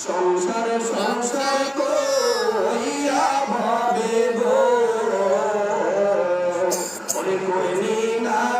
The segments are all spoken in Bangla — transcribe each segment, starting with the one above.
সংসার সংসার কইয়া ভাবে গো ওরে কইনি না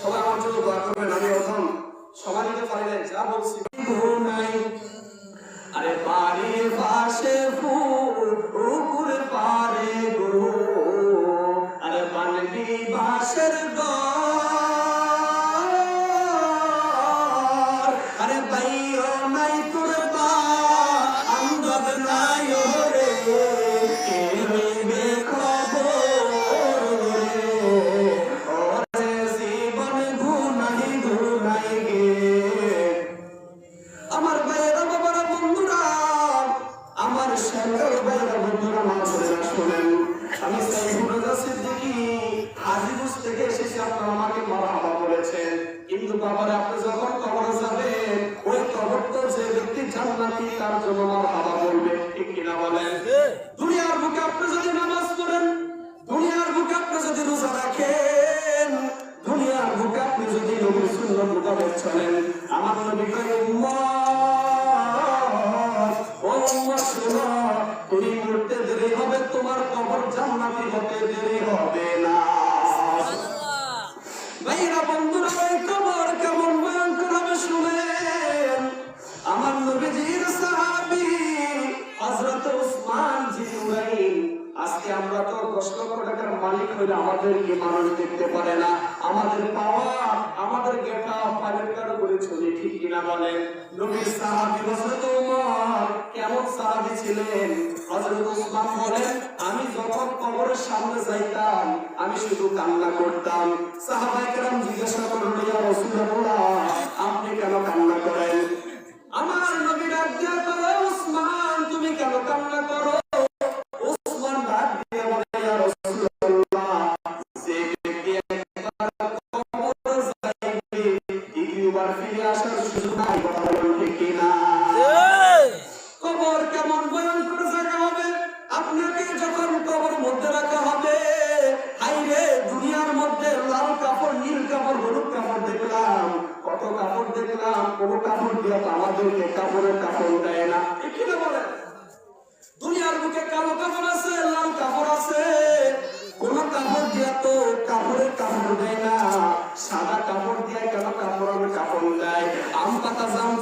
সবাই আমার জন্য দোয়া করবেন আমি এখন পারি যা বলছি। তার জন্য মারহাবা বলবে ঠিক কিনা বলেন? দুনিয়ার বুকে আপনি যদি নামাজ পড়েন দুনিয়ার বুকে আপনি যদি রোজা রাখেন দুনিয়ার বুকে আপনি যদি নবীর সুন্নাত মোতাবেক চলেন আমার নবী কয় তুমি মরতে দেরি হবে তোমার কবর জান্নাতি হতে দেরি হবে না। ভাইরা বন্ধুরা টাকার আমাদের মানুষ দেখতে পারে না। আমাদের পাওয়া আমাদের গেটা পায়ের কারও চলে ঠিক কিনা বলেন। নবী সাহাবি হযরত ওমর কেমন সাহাবি ছিলেন? হযরত উসমান বলেন, আমি যখন কবরের সামনে যাইতাম, আমি শুধু কান্না করতাম। সাহাবায়ে কেরাম জিজ্ঞাসা কথা বলেন ঠিক কিনা কবর কেমন ভয়ঙ্কর জায়গা হবে? আপনাকে যখন কবর মধ্যে রাখা হবে হাইরে দুনিয়ার মধ্যে লাল কাপড় নীল কাপড় হলুদ কাপড় দেখলাম। কত কাপড় দেখলাম কোনো কাপড় দিয়ে আমাদেরকে কাপড়ের কাপড় দেয় না। ঠিক কিনা বলেন uma